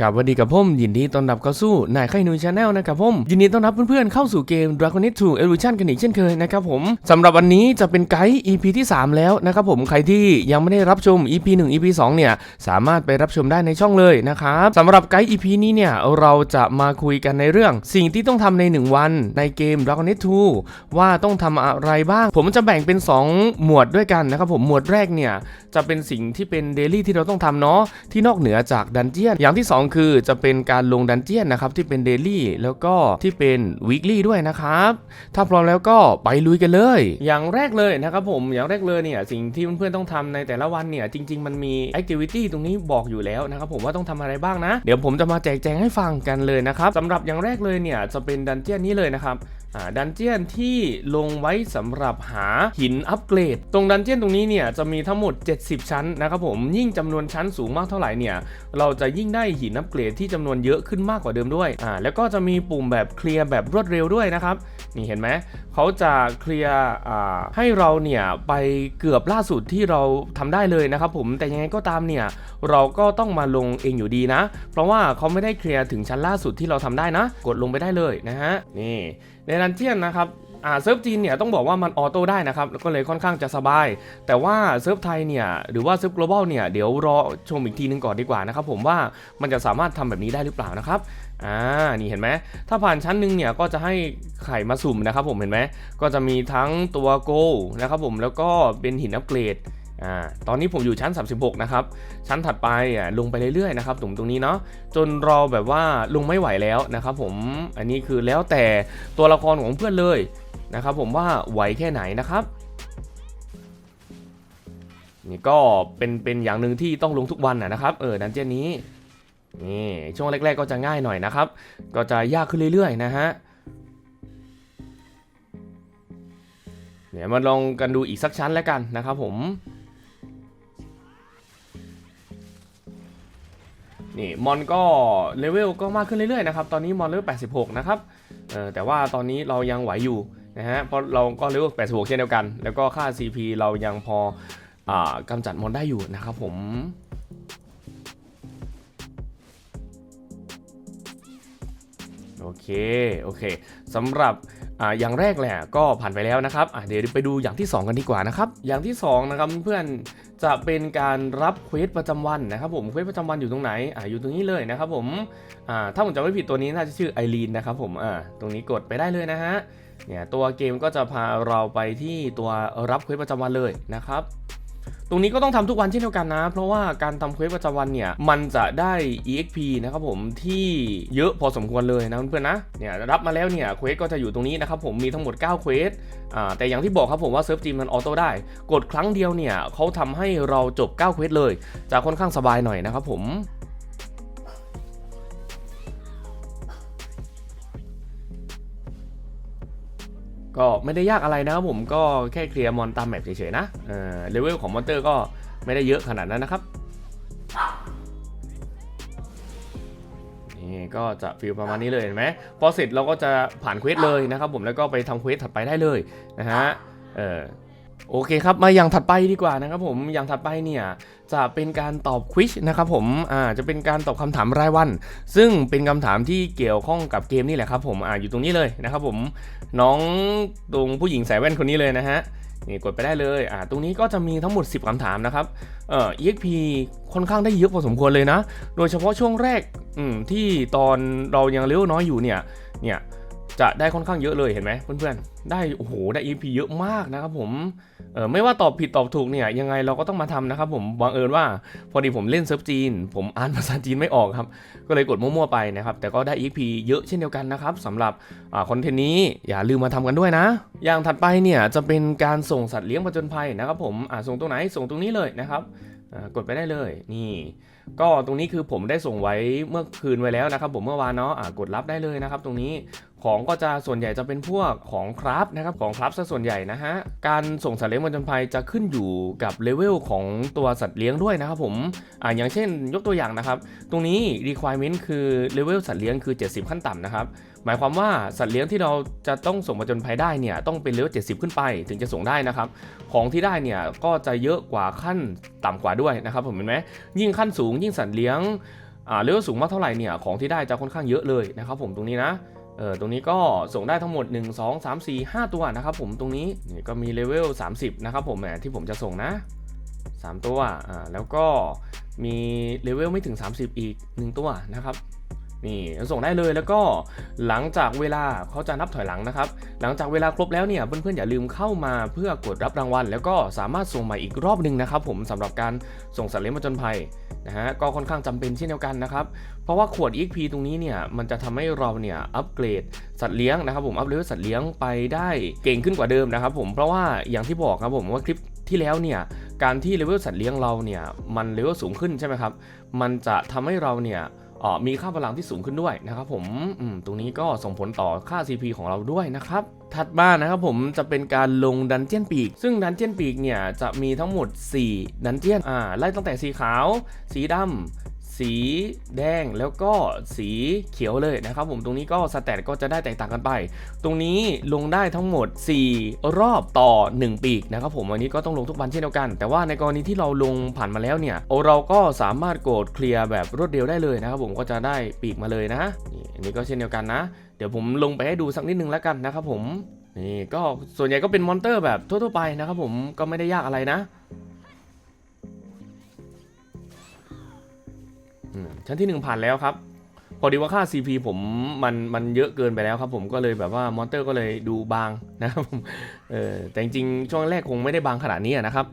ครับสวัสดีกับผมยินดีต้อนรับเข้าสู่นายไข่นุยชาแนลนะครับผมยินดีต้อนรับเพื่อนๆเข้าสู่เกม Dragon Age 2 Evolution กันอีกเช่นเคยนะครับผมสำหรับวันนี้จะเป็นไกด์ EP ที่ 3 แล้วนะครับผมใครที่ยังไม่ได้รับชม EP 1 EP 2 เนี่ยสามารถไปรับชมได้ในช่องเลยนะครับสำหรับไกด์ EP นี้เนี่ยเราจะมาคุยกันในเรื่อง สิ่งที่ต้องทำใน 1 วันในเกม Dragon Age 2 ว่าต้องทำอะไรบ้าง ผมจะแบ่งเป็น 2 หมวดด้วยกันนะครับผมหมวดแรกเนี่ยจะเป็นสิ่งที่เป็นเดลี่ที่เราต้องทำเนาะที่นอกเหนือจากดันเจียนอย่างที่ 2คือจะเป็นการลงดันเจียนนะครับที่เป็นเดลี่แล้วก็ที่เป็นวีคลี่ด้วยนะครับ ถ้าพร้อมแล้วก็ไปลุยกันเลย อย่างแรกเลยนะครับผมอย่างแรกเลยเนี่ยสิ่งที่เพื่อนๆต้องทำในแต่ละวันเนี่ยจริง ๆ มันมีแอคทิวิตี้ตรงนี้บอกอยู่แล้วนะครับผมว่าต้องทำอะไรบ้างนะ เดี๋ยวผมจะมาแจกแจงให้ฟังกันเลยนะครับสำหรับอย่างแรกเลยเนี่ยจะเป็นดันเจียนนี้เลยนะครับ ดันเจียนที่ลงไว้สำหรับหาหินอัปเกรด ตรงดันเจียนตรงนี้เนี่ยจะมีทั้งหมด 70 ชั้นนะครับผมยิ่งจำนวนชั้นสูงมากเท่าไหร่เนี่ยเราจะยิ่งได้หินอัปเกรดที่จำนวนเยอะขึ้นมากกว่าเดิมด้วยอ่าแล้วก็จะมีปุ่มแบบเคลียร์แบบรวดเร็วด้วยนะครับนี่เห็นไหมเขาจะเคลียร์อ่าให้เราเนี่ยไปเกือบล่าสุดที่เราทำได้เลยนะครับผมแต่ยังไงก็ตามเนี่ยเราก็ต้องมาลงเองอยู่ดีนะ เพราะว่าเขาไม่ได้เคลียร์ถึงชั้นล่าสุดที่เราทำได้นะ กดลงไปได้เลยนะฮะนี่ในดันเจียนนะครับอ่าเซิร์ฟจีนเนี่ยต้องบอกว่ามันออโต้ได้นะครับแล้วก็เลยค่อนข้างจะสบาย แต่ว่าเซิร์ฟไทยเนี่ยหรือว่าเซิร์ฟ global เนี่ยเดี๋ยวรอชมอีกทีนึงก่อนดีกว่านะครับผมว่ามันจะสามารถทำแบบนี้ได้หรือเปล่านะครับอ่านี่เห็นไหมถ้าผ่านชั้นหนึ่งเนี่ยก็จะให้ไข่มาสุ่มนะครับผมเห็นไหมก็จะมีทั้งตัวโกนะครับผมแล้วก็เป็นหินอัปเกรด อ่าตอนนี้ผมอยู่ชั้น 36 นะครับ ชั้นถัดไปอะลงไปเรื่อยๆนะครับตรงตรงนี้เนาะจนเราแบบว่าลงไม่ไหวแล้วนะครับผมอันนี้คือแล้วแต่ตัวละครของเพื่อนเลยนะครับผมว่าไหวแค่ไหนนะครับนี่ก็เป็นเป็นอย่างหนึ่งที่ต้องลงทุกวันนะครับเออดันเจียนนี้นี่ช่วงแรก ๆ ก็จะง่ายหน่อยนะครับ ก็จะยากขึ้นเรื่อย ๆ นะฮะเดี๋ยวมาลองกันดูอีกสักชั้นแล้วกันนะครับผม นี่มอนก็เลเวลก็มากขึ้นเรื่อยๆนะครับ ตอนนี้มอนเลเวล 86 นะครับเออแต่ว่าตอนนี้เรายังไหวอยู่นะฮะ เพราะเราก็เลเวล 86 เช่นเดียวกัน แล้วก็ค่า CP เรายังพออากำจัดมอนได้อยู่นะครับผม เค โอเคสำหรับออย่างแรกแหละก็ผ่านไปแล้วนะครับอะเดี๋ยวไปดูอย่างที่ 2 กันดีกว่านะครับ อย่างที่2นะครับเพื่อนจะเป็นการรับเควสประจำวันนะครับผม เควสประจำวันอยู่ตรงไหนอ่าอยู่ตรงนี้เลยนะครับผมอ่าถ้าผมจำไม่ผิดตัวนี้น่าจะชื่อไอรีนนะครับผมอ่าตรงนี้กดไปได้เลยนะฮะ เนี่ยตัวเกมก็จะพาเราไปที่ตัวรับเควสประจำวันเลยนะครับ รงนี้ก็ต้องทำทุกวันเช่นเดียวกันนะ เพราะว่าการทำเควสประจำวันเนี่ย มันจะได้ EXP นะครับผมที่เยอะพอสมควรเลยนะเพื่อนๆนะเนี่ยรับมาแล้วเนี่ยเควสก็จะอยู่ตรงนี้นะครับผมมีทั้งหมด9เควสอ่าแต่อย่างที่บอกครับผมว่าเซิร์ฟจีนมันออโต้ได้ กดครั้งเดียวเนี่ยเขาทำให้เราจบ9เควสเลย จะค่อนข้างสบายหน่อยนะครับผม ก็ไม่ได้ยากอะไรนะครับผมก็แค่เคลียร์มอนตามแมปเฉยๆนะเออเลเวลของมอนเตอร์ก็ไม่ได้เยอะขนาดนั้นนะครับนี่ก็จะฟิลประมาณนี้เลยเห็นไหมพอเสร็จเราก็จะผ่านเควสเลยนะครับผมแล้วก็ไปทำเควสถัดไปได้เลยนะฮะเออ โอเคครับ มาอย่างถัดไปดีกว่านะครับผมอย่างถัดไปเนี่ยจะเป็นการตอบควิชนะครับผมอ่าจะเป็นการตอบคำถามรายวัน ซึ่งเป็นคำถามที่เกี่ยวข้องกับเกมนี่แหละครับผมอ่าอยู่ตรงนี้เลยนะครับผมน้องตรงผู้หญิงใส่แว่นคนนี้เลยนะฮะนี่กดไปได้เลยอ่าตรงนี้ก็จะมีทั้งหมด 10คำถามนะครับเอ่อ EXP ค่อนข้างได้เยอะพอสมควรเลยนะ โดยเฉพาะช่วงแรกอืมที่ตอนเรายังเลเวน้อยอยู่เนี่ยเนี่ย จะได้ค่อนข้างเยอะเลยเห็นไหมเพื่อนๆ ได้โอ้โหได้ EP เยอะมากนะครับผมเออไม่ว่าตอบผิดตอบถูกเนี่ยยังไงเราก็ต้องมาทำนะครับผมบังเอิญว่าพอดีผมเล่นเซิร์ฟจีน ผมอ่านภาษาจีนไม่ออกครับ ก็เลยกดมั่วๆไปนะครับแต่ก็ได้ EP เยอะเช่นเดียวกันนะครับสำหรับอคอนเทนต์นี้อย่าลืมมาทำกันด้วยนะ อย่างถัดไปเนี่ยจะเป็นการส่งสัตว์เลี้ยงผจญภัยนะครับผมอ่าส่งตรงไหนส่งตรงนี้เลยนะครับกดไปได้เลยนี่ ก็ตรงนี้คือผมได้ส่งไว้เมื่อคืนไว้แล้วนะครับ ผมเมื่อวานเนาะอ่ากดรับได้เลยนะครับ ตรงนี้ ของก็จะส่วนใหญ่จะเป็นพวกของคราฟนะครับของคราฟซะส่วนใหญ่นะฮะการส่งสัตว์เลี้ยงบนจนภัยจะขึ้นอยู่กับเลเวลของตัวสัตว์เลี้ยงด้วยนะครับผมอ่าอย่างเช่นยกตัวอย่างนะครับ ตรงนี้ requirement คือเลเวลสัตว์เลี้ยงคือ 70 ขั้นต่ำนะครับหมายความว่าสัตว์เลี้ยงที่เราจะต้องส่งมาจนภัยได้เนี่ยต้องเป็นเลเวล70 ขึ้นไปถึงจะส่งได้นะครับ ของที่ได้เนี่ยก็จะเยอะกว่าขั้นต่ำกว่าด้วยนะครับผมเห็นไหมยิ่งขั้นสูงยิ่งสัตว์เลี้ยงอ่าเลเวลสูงมากเท่าไหร่เนี่ยของที่ได้จะค่อนข้างเยอะเลยนะครับผมตรงนี้นะ เออตรงนี้ก็ส่งได้ทั้งหมด 1 2 3 4 5 ตัวนะครับผมตรงนี้นี่ก็มีเลเวล 30 นะครับผมแหมที่ผมจะส่งนะ 3 ตัวอ่าแล้วก็มีเลเวลไม่ถึง 30 อีก 1 ตัวนะครับ นี่ส่งได้เลยแล้วก็หลังจากเวลาเขาจะนับถอยหลังนะครับ หลังจากเวลาครบแล้วเนี่ยเพื่อนๆอย่าลืมเข้ามาเพื่อกดรับรางวัล แล้วก็สามารถส่งใหม่อีกรอบหนึ่งนะครับ ผมสำหรับการส่งสัตว์เลี้ยงมาจนภัยนะฮะก็ค่อนข้างจำเป็นเช่นเดียวกันนะครับ เพราะว่าขวด EXP ตรงนี้เนี่ยมันจะทำให้เราเนี่ยอัปเกรดสัตว์เลี้ยงนะครับ ผมอัปเลเวลสัตว์เลี้ยงไปได้เก่งขึ้นกว่าเดิมนะครับ ผมเพราะว่าอย่างที่บอกครับผมว่าคลิปที่แล้วเนี่ยการที่เลเวลสัตว์เลี้ยงเราเนี่ยมันเลเวลสูงขึ้นใช่ไหมครับมันจะทำให้เราเนี่ย มีค่าพลังที่สูงขึ้นด้วยนะครับผมมตรงนี้ก็ส่งผลต่อค่า CP ของเราด้วยนะครับ ถัดมานะครับผมจะเป็นการลงดันเจียนปีก ซึ่งดันเจียนปีกเนี่ยจะมีทั้งหมด 4 ดันเจียนอ่าไล่ตั้งแต่สีขาว สีดำ สีแดงแล้วก็สีเขียวเลยนะครับผมตรงนี้ก็สแตทก็จะได้แตกต่างกันไป ตรงนี้ลงได้ทั้งหมด 4 รอบต่อ 1 ปีกนะครับผมอันนี้ก็ต้องลงทุกวันเช่นเดียวกัน แต่ว่าในกรณีที่เราลงผ่านมาแล้วเนี่ยเราก็สามารถกดเคลียร์แบบรวดเร็วได้เลยนะครับผมก็จะได้ปีกมาเลยนะนี่อันนี้ก็เช่นเดียวกันนะ เดี๋ยวผมลงไปให้ดูสักนิดนึงแล้วกันนะครับผมนี่ก็ส่วนใหญ่ก็เป็นมอนเตอร์แบบทั่วๆไปนะครับผมก็ไม่ได้ยากอะไรนะ ชั้นที่หนึ่งผ่านแล้วครับ พอดีว่าค่า CP ผมมันมันเยอะเกินไปแล้วครับ ผมก็เลยแบบว่ามอนเตอร์ก็เลยดูบางนะครับผมเออแต่จริงๆช่วงแรกคงไม่ได้บางขนาดนี้นะครับ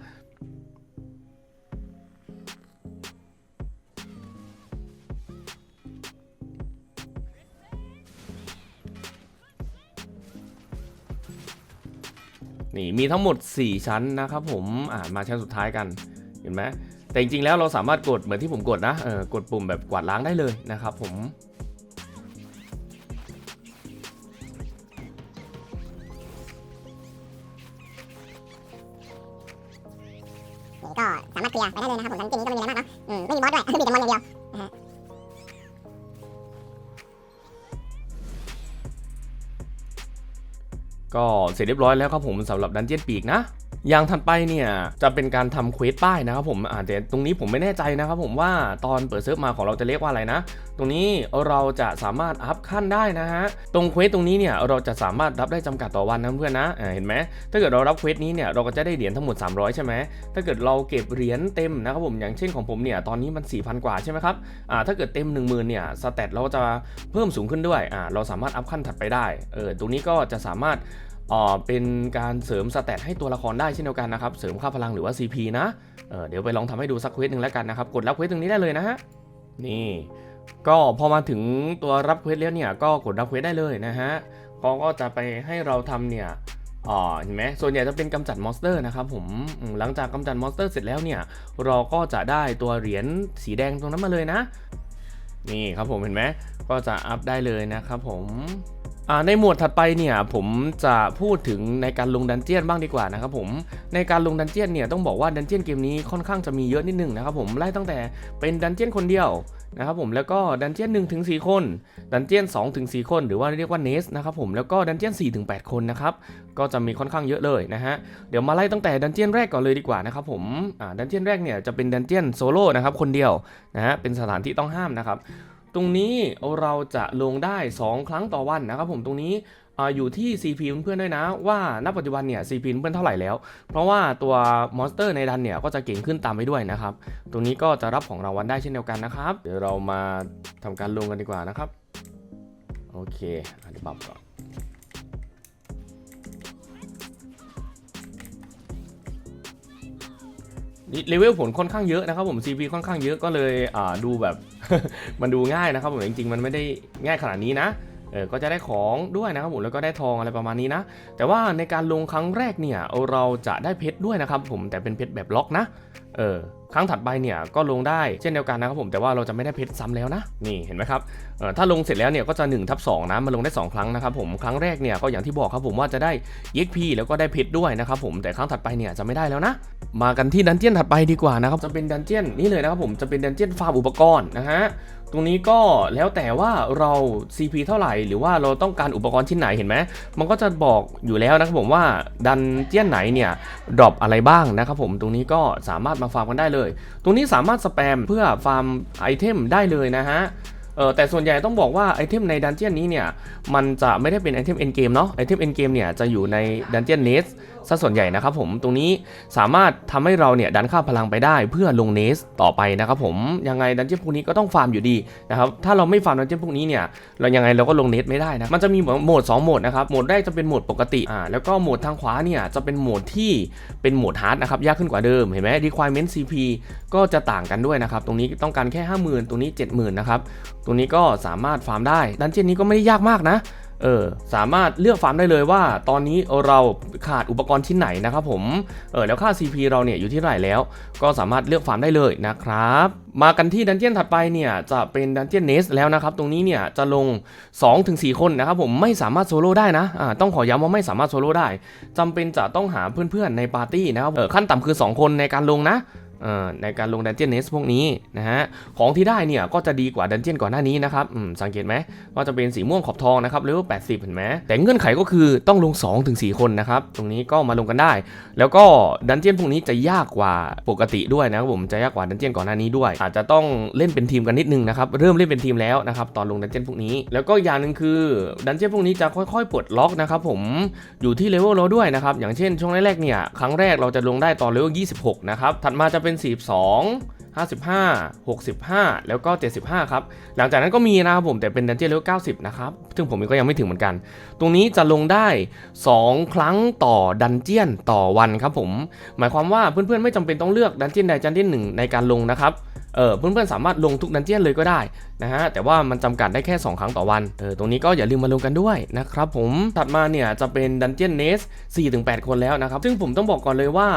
นี่มีทั้งหมด 4 ชั้นนะครับผมอ่ามาชั้นสุดท้ายกันเห็นไหม แต่จริงๆแล้วเราสามารถกดเหมือนที่ผมกดนะเออกดปุ่มแบบกวาดล้างได้เลยนะครับผมนี่ก็สามารถเคลียร์ไปได้เลยนะครับผมทั้งเกมนี้ก็ไม่มีอะไรมากเนาะอืมไม่มีบอสด้วย มีแต่มอนอย่างเดียวก็เสร็จเรียบร้อยแล้วครับผมสำหรับดันเจียนปีกนะ อย่างถัดไปเนี่ยจะเป็นการทำเควสป้ายนะครับผมอ่าแต่ตรงนี้ผมไม่แน่ใจนะครับผมว่าตอนเปิดเซิร์ฟมาของเราจะเรียกว่าอะไรนะ ตรงนี้เราจะสามารถอัพขั้นได้นะฮะตรงเควสตรงนี้เนี่ยเราจะสามารถรับได้จำกัดต่อวันนะเพื่อนนะเห็นไหมถ้าเกิดเรารับเควสนี้เนี่ยเราก็จะได้เหรียญทั้งหมด 300 ใช่ไหมถ้าเกิดเราเก็บเหรียญเต็มนะครับผมอย่างเช่นของผมเนี่ยตอนนี้มัน 4,000 กว่าใช่ไหมครับอ่าถ้าเกิดเต็ม 1 0,000เนี่ยสเตตเราจะเพิ่มสูงขึ้นด้วยอ่าเราสามารถอัพขั้นถัดไปได้เออตรงนี้ก็จะสามารถ เป็นการเสริมสแตทให้ตัวละครได้เช่นเดียวกันนะครับ เสริมค่าพลังหรือว่า CP นะเเดี๋ยวไปลองทำให้ดูสักเควสหนึ่งแล้วกันนะครับ กดรับเควสตรงนี้ได้เลยนะฮะ นี่ ก็พอมาถึงตัวรับเควสแล้วเนี่ย ก็กดรับเควสได้เลยนะฮะเขาก็จะไปให้เราทำเนี่ยอ่าเห็นไหมส่วนใหญ่จะเป็นกำจัดมอนสเตอร์นะครับผม หลังจากกำจัดมอนสเตอร์เสร็จแล้วเนี่ย เราก็จะได้ตัวเหรียญสีแดงตรงนั้นมาเลยนะ นี่ครับผมเห็นไหม ก็จะอัพได้เลยนะครับผม ในหมวดถัดไปเนี่ยผมจะพูดถึงในการลงดันเจียนบ้างดีกว่านะครับผมในการลงดันเจียนเนี่ยต้องบอกว่าดันเจียนเกมนี้ค่อนข้างจะมีเยอะนิดนึงนะครับผมไล่ตั้งแต่เป็นดันเจียนคนเดียวนะครับผมแล้วก็ดันเจียน1ถึง4คน ดันเจียน2ถึง4คน หรือว่าเรียกว่าเนสนะครับผมแล้วก็ดันเจียน4ถึง8คนนะครับก็จะมีค่อนข้างเยอะเลยนะฮะเดี๋ยวมาไล่ตั้งแต่ดันเจียนแรกก่อนเลยดีกว่านะครับผมดันเจียนแรกเนี่ยจะเป็นดันเจียนโซโล่นะครับคนเดียวนะฮะเป็นสถานที่ต้องห้ามนะครับ ตรงนี้เราจะลงได้ 2 ครั้งต่อวันนะครับผมตรงนี้ออยู่ที่ CP เพื่อนๆด้วยนะ ว่าณปัจจุบันเนี่ย CP เพื่อนเท่าไหร่แล้ว เพราะว่าตัวมอนสเตอร์ในดันเนี่ยก็จะเก่งขึ้นตามไปด้วยนะครับ ตรงนี้ก็จะรับของรางวัลได้เช่นเดียวกันนะครับ เดี๋ยวเรามาทำการลงกันดีกว่านะครับ โอเคอธิบายก่อนนี่เลเวลผลค่อนข้างเยอะนะครับผม CP ค่อนข้างเยอะก็เลยดูแบบ มันดูง่ายนะครับผมจริงๆ มันไม่ได้ง่ายขนาดนี้นะเออก็จะได้ของด้วยนะครับผมแล้วก็ได้ทองอะไรประมาณนี้นะ แต่ว่าในการลงครั้งแรกเนี่ยเราจะได้เพชรด้วยนะครับผมแต่เป็นเพชรแบบล็อกนะ เออ ครั้งถัดไปเนี่ยก็ลงได้เช่นเดียวกันนะครับผมแต่ว่าเราจะไม่ได้เพชรซ้ำแล้วนะนี่เห็นไหมครับถ้าลงเสร็จแล้วเนี่ยก็จะ1ทับ2นะมาลงได้ 2 ครั้งนะครับผมครั้งแรกเนี่ยก็อย่างที่บอกครับผมว่าจะได้ EXP แล้วก็ได้เพชรด้วยนะครับผมแต่ครั้งถัดไปเนี่ยจะไม่ได้แล้วนะ มากันที่ดันเจียนถัดไปดีกว่านะครับจะเป็นดันเจียนนี่เลยนะครับผมจะเป็นดันเจียนฟาร์มอุปกรณ์นะฮะตรงนี้ก็แล้วแต่ว่าเรา CP เท่าไหร่ หรือว่าเราต้องการอุปกรณ์ชิ้นไหนเห็นไหมมันก็จะบอกอยู่แล้วนะครับผมว่าดันเจียนไหนเนี่ยดรอปอะไรบ้างนะครับผมตรงนี้ก็สามารถมาฟาร์มกันได้เลยตรงนี้สามารถสแปมเพื่อฟาร์มไอเทมได้เลยนะฮะเออแต่ส่วนใหญ่ต้องบอกว่าไอเทมในดันเจียนนี้เนี่ย มันจะไม่ได้เป็นไอเทมเอ็นเกมเนาะไอเทมเอ็นเกมเนี่ยจะอยู่ในดันเจียนเนสซะส่วนใหญ่นะครับผมตรงนี้สามารถทำให้เราเนี่ยดันค่าพลังไปได้เพื่อลงเนสต่อไปนะครับผมยังไงดันเจี้ยนพวกนี้ก็ต้องฟาร์มอยู่ดีนะครับถ้าเราไม่ฟาร์มดันเจี้ยนพวกนี้เนี่ยเรายังไงเราก็ลงเนสไม่ได้นะมันจะมีโหมด2โหมดนะครับโหมดแรกจะเป็นโหมดปกติอ่าแล้วก็โหมดทางขวาเนี่ยจะเป็นโหมดที่เป็นโหมดฮาร์ดนะครับยากขึ้นกว่าเดิมเห็นไหม requirement CP ก็จะต่างกันด้วยนะครับตรงนี้ต้องการแค่ 50,000 ตรงนี้ 70,000นะครับตรงนี้ก็สามารถฟาร์มได้ดันเจี้ยนนี้ก็ไม่ได้ยากมากนะ เออสามารถเลือกฟาร์มได้เลยว่า ตอนนี้เราขาดอุปกรณ์ชิ้นไหนนะครับผมเออแล้วค่า CP เราเนี่ยอยู่ที่เท่าไหร่แล้ว ก็สามารถเลือกฟาร์มได้เลยนะครับ มากันที่ดันเจียนถัดไปเนี่ยจะเป็นดันเจียนเนสแล้วนะครับตรงนี้เนี่ยจะลง 2-4 คนนะครับผมไม่สามารถโซโล่ได้นะอ่าต้องขอย้ำว่าไม่สามารถโซโล่ได้จำเป็นจะต้องหาเพื่อนๆในปาร์ตี้นะครับเออขั้นต่ำคือ 2 คนในการลงนะ ในการลงดันเจียนเนสพวกนี้นะฮะของที่ได้เนี่ยก็จะดีกว่าดันเจียนก่อนหน้านี้นะครับสังเกตไหมว่าจะเป็นสีม่วงขอบทองนะครับเลเวล80 เห็นไหมแต่เงื่อนไขก็คือต้องลง 2-4 คนนะครับตรงนี้ก็มาลงกันได้ แล้วก็ดันเจียนพวกนี้จะยากกว่าปกติด้วยนะครับผมจะยากกว่าดันเจียนก่อนหน้านี้ด้วย อาจจะต้องเล่นเป็นทีมกันนิดนึงนะครับเริ่มเล่นเป็นทีมแล้วนะครับตอนลงดันเจียนพวกนี้ แล้วก็อย่างหนึ่งคือดันเจียนพวกนี้จะค่อยๆปลดล็อกนะครับผมอยู่ที่เลเวลเราด้วยนะครับอย่างเช่นช่วงแรกๆเนี่ยครั้งแรกเราจะลงได้ตอนเลเวล26นะครับถัดมาจะเป็น็น 42 55 65 แล้วก็ 75 ครับ หลังจากนั้นก็มีนะครับผมแต่เป็นดันเจี้ยนเลเวล90 นะครับ ซึ่งผมก็ยังไม่ถึงเหมือนกัน ตรงนี้จะลงได้ 2 ครั้งต่อดันเจี้ยนต่อวันครับผม หมายความว่าเพื่อนๆไม่จำเป็นต้องเลือกดันเจี้ยนใดดันเจี้ยนหนึ่งในการลงนะครับ เออเพื่อนๆสามารถลงทุกดันเจียนเลยก็ได้นะฮะแต่ว่ามันจำกัดได้แค่ 2 ครั้งต่อวันเออตรงนี้ก็อย่าลืมมาลงกันด้วยนะครับผมถัดมาเนี่ยจะเป็นดันเจียนเนส4-8 คนแล้วนะครับ ซึ่งผมต้องบอกก่อนเลยว่า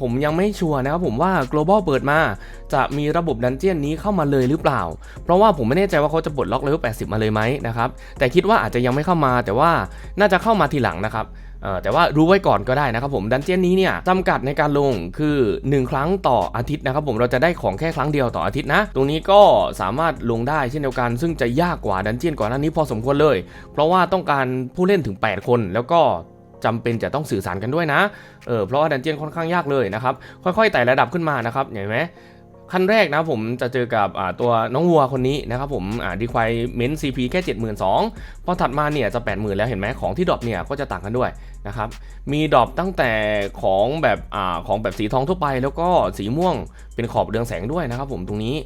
ผมยังไม่ชัวร์นะครับผมว่า global เปิดมา จะมีระบบดันเจียนนี้เข้ามาเลยหรือเปล่า เพราะว่าผมไม่แน่ใจว่าเขาจะปลดล็อกเลเวล80 มาเลยไหมนะครับแต่คิดว่าอาจจะยังไม่เข้ามาแต่ว่าน่าจะเข้ามาทีหลังนะครับ แต่ว่ารู้ไว้ก่อนก็ได้นะครับผมดันเจียนนี้เนี่ยจำกัดในการลงคือ 1 ครั้งต่ออาทิตย์นะครับผมเราจะได้ของแค่ครั้งเดียวต่ออาทิตย์นะ ตรงนี้ก็สามารถลงได้เช่นเดียวกัน ซึ่งจะยากกว่าดันเจียนก่อนหน้านี้พอสมควรเลย เพราะว่าต้องการผู้เล่นถึง 8 คนแล้วก็จำเป็นจะต้องสื่อสารกันด้วยนะ เออ เพราะว่าดันเจียนค่อนข้างยากเลยนะครับ ค่อยๆ ไต่ระดับขึ้นมานะครับ เห็นไหม ขั้นแรกนะผมจะเจอกับตัวน้องวัวคนนี้นะครับผมดีควายเมนซีพีแค่ 72,000พอถัดมาเนี่ยจะ 80,000 แล้วเห็นไหมของที่ดรอปเนี่ยก็จะต่างกันด้วยนะครับมีดรอปตั้งแต่ของแบบอของแบบสีทองทั่วไป แล้วก็สีม่วงเป็นขอบเรืองแสงด้วยนะครับผมตรงนี้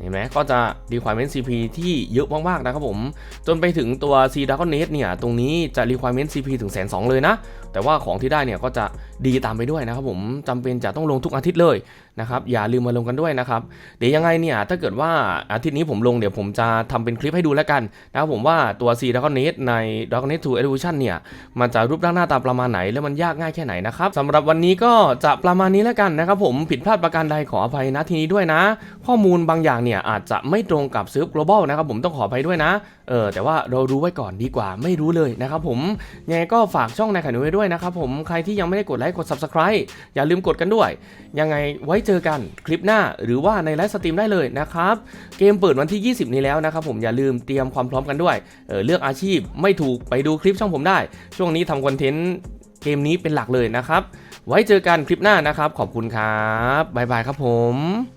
เห็นไหมก็จะ requirement CP ที่เยอะมากๆนะครับผม จนไปถึงตัว C Dragon e t เนี่ย ตรงนี้จะ requirement CP ถึงแสนสองเลยนะ แต่ว่าของที่ได้เนี่ยก็จะดีตามไปด้วยนะครับผมจำเป็นจะต้องลงทุกอาทิตย์เลยนะครับอย่าลืมมาลงกันด้วยนะครับเดี๋ยวยังไงเนี่ยถ้าเกิดว่าอาทิตย์นี้ผมลงเดี๋ยวผมจะทำเป็นคลิปให้ดูแล้วกันนะครับผมว่าตัว C Dragon e t ใน d r a g o n e t 2 Evolution เนี่ยมันจะรูปร่างหน้าตาประมาณไหน แล้วมันยากง่ายแค่ไหนนะครับสำหรับวันนี้ก็จะประมาณนี้แล้วกันนะครับผมผิดพลาดประการใดขออภัยนะทีนี้ด้วยนะ ข้อมูลบางอย่างเนี่ยอาจจะไม่ตรงกับซื้อ global นะครับผมต้องขออภัยด้วยนะเออแต่ว่าเรารู้ไว้ก่อนดีกว่าไม่รู้เลยนะครับผมยังไงก็ฝากช่องนายขายหนูไว้ด้วยนะครับผมใครที่ยังไม่ได้กดไลค์กด subscribe อย่าลืมกดกันด้วย ยังไงไว้เจอกันคลิปหน้าหรือว่าในไลฟ์สตรีมได้เลยนะครับเกมเปิดวันที่ 20 นี้แล้วนะครับผมอย่าลืมเตรียมความพร้อมกันด้วยเออเลือกอาชีพไม่ถูกไปดูคลิปช่องผมได้ ช่วงนี้ทำคอนเทนต์เกมนี้เป็นหลักเลยนะครับไว้เจอกันคลิปหน้านะครับ ขอบคุณครับบ๊ายบายครับผม